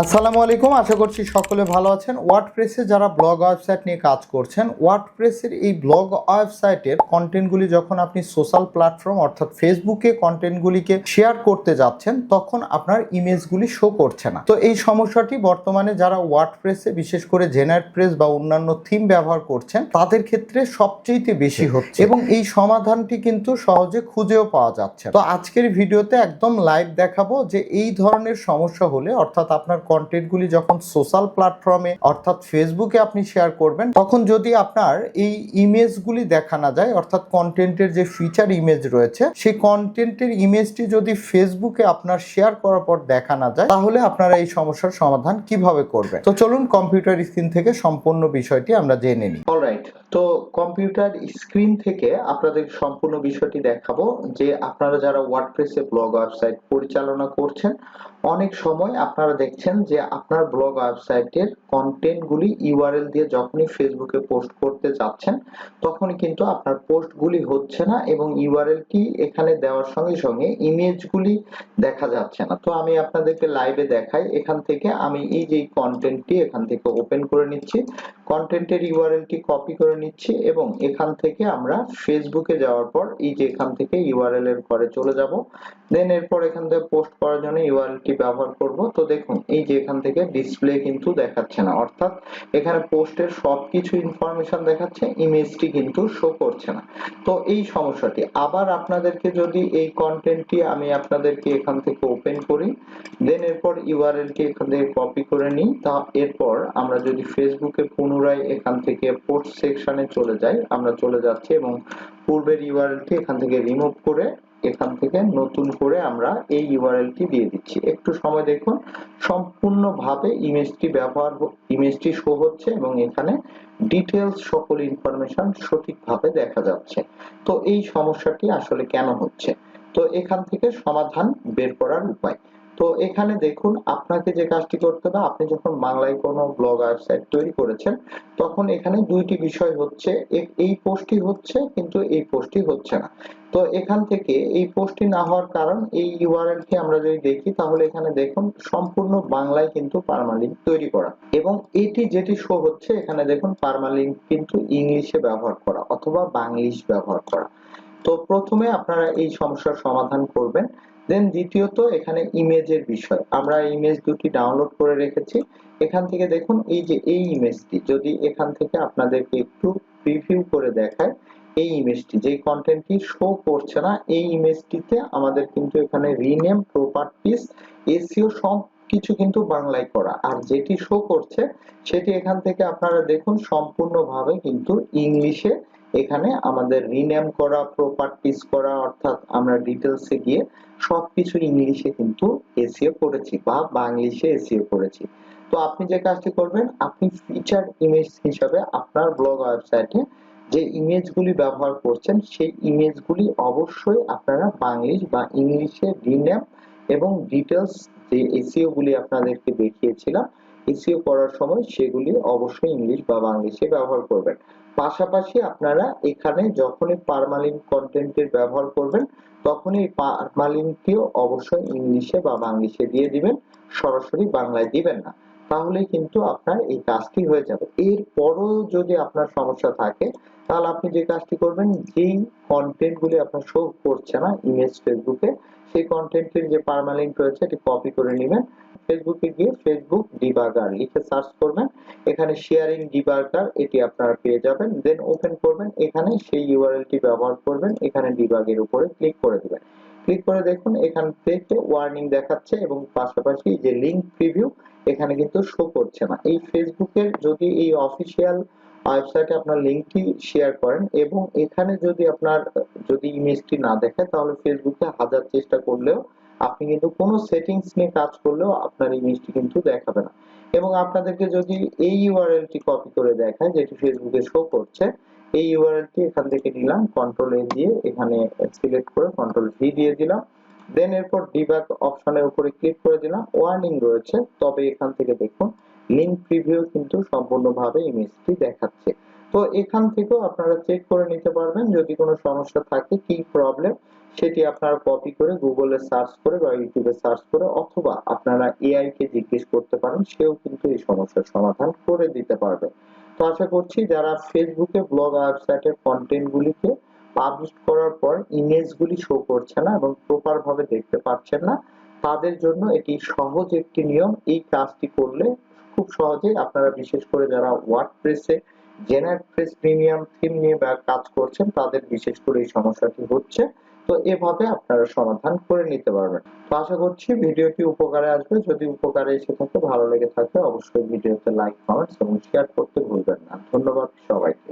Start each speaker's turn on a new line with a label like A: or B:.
A: আসসালামু আলাইকুম আশা করছি সকলে ভালো আছেন। ওয়ার্ডপ্রেসে যারা ব্লগ ওয়েবসাইট নিয়ে কাজ করছেন ওয়ার্ডপ্রেসের এই ব্লগ ওয়েবসাইটের কন্টেন্টগুলি যখন আপনি সোশ্যাল প্ল্যাটফর্ম অর্থাৎ ফেসবুকে কন্টেন্টগুলিকে শেয়ার করতে যাচ্ছেন তখন আপনার ইমেজগুলি শো করছে না। তো এই সমস্যাটি বর্তমানে যারা ওয়ার্ডপ্রেসে বিশেষ করে জেনারেট প্রেস বা অন্যান্য থিম ব্যবহার করছেন তাদের ক্ষেত্রে সবচেয়ে বেশি হচ্ছে। এবং এই সমাধানটি কিন্তু সহজে খুঁজেও পাওয়া যাচ্ছে তো আজকের ভিডিওতে একদম লাইভ দেখাবো যে এই ধরনের সমস্যা হলে অর্থাৎ আপনার কন্টেন্টগুলি যখন সোশ্যাল প্ল্যাটফর্মে অর্থাৎ ফেসবুকে আপনি শেয়ার করবেন, তখন যদি আপনার এই ইমেজগুলি দেখা না যায়, অর্থাৎ কন্টেন্টের যে ফিচার ইমেজ রয়েছে, সেই কন্টেন্টের ইমেজটি যদি ফেসবুকে আপনার শেয়ার করার পর দেখা না যায়, তাহলে আপনারা এই সমস্যার সমাধান কীভাবে করবেন? তো চলুন কম্পিউটার স্ক্রিন থেকে সম্পূর্ণ বিষয়টি আমরা জেনে নিই। অলরাইট তো কম্পিউটার স্ক্রিন থেকে আপনাদের সম্পূর্ণ বিষয়টি দেখাবো, যে আপনারা যারা ওয়ার্ডপ্রেসে ব্লগ ওয়েবসাইট পরিচালনা করছেন, অনেক সময় আপনারা দেখছেন যে আপনার ব্লগ ওয়েবসাইটের কন্টেন্টগুলি ইউআরএল দিয়ে যখনই ফেসবুকে পোস্ট করতে যাচ্ছেন, তখনই কিন্তু আপনার পোস্টগুলি হচ্ছে না এবং ইউআরএলটি এখানে দেওয়ার সঙ্গে সঙ্গে ইমেজগুলি দেখা যাচ্ছে না। তো আমি আপনাদেরকে লাইভে দেখাই, এখান থেকে আমি এই যে কন্টেন্টটি এখান থেকে ওপেন করে নিচ্ছি কন্টেন্টের ইউআরএলটি কপি করে নিচ্ছি এবং এখান থেকে আমরা ফেসবুকে যাওয়ার পর এই যে এখান থেকে ইউআরএল এর ঘরে চলে যাব। দেন এরপর এখান থেকে পোস্ট করার জন্য ইউআরএলটি ব্যবহার করব। তো দেখুন, এই যে এখান থেকে ডিসপ্লে কিন্তু দেখাচ্ছে না। অর্থাৎ এখানে পোস্টের সবকিছু ইনফরমেশন দেখাচ্ছে ইমেজটি কিন্তু শো করছে না। তো এই সমস্যাটি। আবার আপনাদেরকে যদি এই কন্টেন্টটি আমি আপনাদেরকে এখান থেকে ওপেন করি দেন এরপর ইউআরএলটি এখান থেকে কপি করে নিই। তা এরপর আমরা যদি ফেসবুকে পুনরায় এখান থেকে পোস্ট সেকশনে চলে যাই, আমরা চলে যাচ্ছি এবং পূর্বের ইউআরএলটি এখান থেকে রিমুভ করে এখান থেকে নতুন করে আমরা এই ইউআরএলটি দিয়ে দিচ্ছি। একটু সময় দেখুন, সম্পূর্ণভাবে ইমেজটি ব্যবহার ইমেজটি শো হচ্ছে এবং এখানে ডিটেলস সকল ইনফরমেশন সঠিকভাবে দেখা যাচ্ছে। তো এই সমস্যাটি আসলে কেন হচ্ছে? তো এখান থেকে সমাধান বের করার উপায়। তো এখানে দেখুন, আপনাকে যে কাজটি করতে হবে, আপনি যখন বাংলায় কোনো ব্লগ ওয়েবসাইট তৈরি করেছেন, তখন এখানে দুইটি বিষয় হচ্ছে এই পোস্টটি হচ্ছে কিন্তু এই পোস্টটি হচ্ছে না। তো এখান থেকে এই পোস্টটি না হওয়ার কারণ, এই ইউআরএল কে আমরা যদি দেখি, তাহলে এখানে দেখুন, সম্পূর্ণ বাংলায় কিন্তু পারমালিঙ্ক তৈরি করা। এবং এটি যেটি শো হচ্ছে, এখানে দেখুন পারমালিঙ্ক কিন্তু ইংলিশে ব্যবহার করা, অথবা বাংলিশ ব্যবহার করা। তো প্রথমে আপনারা এই সমস্যার সমাধান করবেন। দেন দ্বিতীয়ত এখানে ইমেজের বিষয়। আমরা ইমেজ দুটি ডাউনলোড করে রেখেছি। এখান থেকে দেখুন, এই যে এই ইমেজটি, যদি এখান থেকে আপনাদেরকে একটু প্রিভিউ করে দেখায়, এই ইমেজটি যে কন্টেন্টটি শো করছে না, এই ইমেজটিতে আমাদের কিন্তু এখানে রিনেম প্রপার্টিস এসিও সব কিছু কিন্তু বাংলায় করা। আর যেটি শো করছে, সেটি এখান থেকে আপনারা দেখুন, সম্পূর্ণভাবে কিন্তু ইংলিশে এখানে আমাদের রিনেম করা প্রপার্টিস করা, অর্থাৎ আমরা ডিটেলসে গিয়ে সবকিছু ইংলিশে কিন্তু এসিও করেছি বা বাংলিশে এসিও করেছি। তো আপনি যে কাজটি করবেন, আপনি ফিচার ইমেজ হিসাবে আপনার ব্লগ ওয়েবসাইটে যে ইমেজগুলি ব্যবহার করছেন, সেই ইমেজগুলি অবশ্যই আপনারা বাংলিশ বা ইংলিশে রিনেম এবং ডিটেলস যে এসিও গুলি আপনাদেরকে দেখিয়েছিলাম এসিও করার সময় সেগুলি অবশ্যই ইংলিশ বা বাংলিশে ব্যবহার করবেন। পাশাপাশি আপনারা এখানে যখনই পারমালিঙ্ক কন্টেন্টের ব্যবহার করবেন, তখনই পারমালিঙ্কটিও অবশ্যই ইংলিশে বা বাংলিশে দিয়ে দিবেন, সরাসরি বাংলায় দিবেন না। তাহলে কিন্তু আপনার এই কাজটি হয়ে যাবে। এরপরও যদি আপনার সমস্যা থাকে, তাহলে আপনি যে কাজটি করবেন, যেই কন্টেন্ট গুলি আপনার শো করছে না ইমেজ ফেসবুকে সেই কন্টেন্টের যে পারমালিঙ্ক রয়েছে, এটি কপি করে নেবেন। ফেসবুকে গিয়ে ফেসবুক ডিবাগার লিখে সার্চ করবেন। এখানে শেয়ারিং ডিবাগার এটি আপনারা পেয়ে যাবেন। দেন ওপেন করবেন। এখানে সেই ইউআরএলটি ব্যবহার করবেন। এখানে ডিবাগের উপরে ক্লিক করে দিবেন। ক্লিক করে দেখুন, এখান থেকে ওয়ার্নিং দেখাচ্ছে এবং পাশাপাশি যে লিংক প্রিভিউ এখানে কিন্তু শো করছে না। এই ফেসবুকের যদি এই অফিসিয়াল ওয়েবসাইটে আপনার লিংকটি শেয়ার করেন এবং এখানে যদি আপনার যদি ইমেজটি না দেখে, তাহলে ফেসবুকে হাজার চেষ্টা করলেও আপনি কিন্তু কোনো সেটিংস নিয়ে কাজ করলেও আপনার ইমেজটি কিন্তু দেখাবে না। এবং আপনাদেরকে যদি এই ইউআরএলটি কপি করে দেখায়, যেটি ফেসবুকে শো করছে, এই ইউআরএলটি এখান থেকে নিলাম কন্ট্রোল এ দিয়ে এখানে সিলেক্ট করে কন্ট্রোল ভি দিয়ে দিলাম। দেন এরপর ডিবাগ অপশনের উপরে ক্লিক করে দিলাম। ওয়ার্নিং রয়েছে, তবে এখান থেকে দেখুন লিঙ্ক প্রিভিউ কিন্তু সম্পূর্ণভাবে ইমেজটি দেখাচ্ছে। তো এখান থেকেও আপনারা চেক করে নিতে পারবেন যদি কোনো সমস্যা থাকে কি প্রবলেম সেটি আপনারা কপি করে গুগলে সার্চ করে বা ইউটিউবে সার্চ করে অথবা আপনারা এআই কে জিজ্ঞেস করতে পারেন, সেও কিন্তু এই সমস্যার সমাধান করে দিতে পারবে। তো আশা করছি যারা ফেসবুকে ব্লগ ওয়েবসাইটের কন্টেন্ট গুলিকে পাবলিশ করার পর ইমেজ গুলি শো করছে না এবং প্রপার ভাবে দেখতে পাচ্ছেন না, তাদের জন্য এটি সহজ একটি নিয়ম। এই কাজটি করলে খুব সহজেই আপনারা বিশেষ করে যারা ওয়ার্ডপ্রেসে জেনারেটপ্রেস প্রিমিয়াম থিম নিয়ে কাজ করছেন, তাদের বিশেষ করে এই সমস্যাটি হচ্ছে। তো এভাবে আপনারা সমাধান করে নিতে পারবেন। তো আশা করছি ভিডিওটি উপকারে আসবে। যদি উপকারে এসে থাকে, ভালো লেগে থাকে, অবশ্যই ভিডিওতে লাইক কমেন্টস এবং শেয়ার করতে ভুলবেন না। ধন্যবাদ সবাইকে।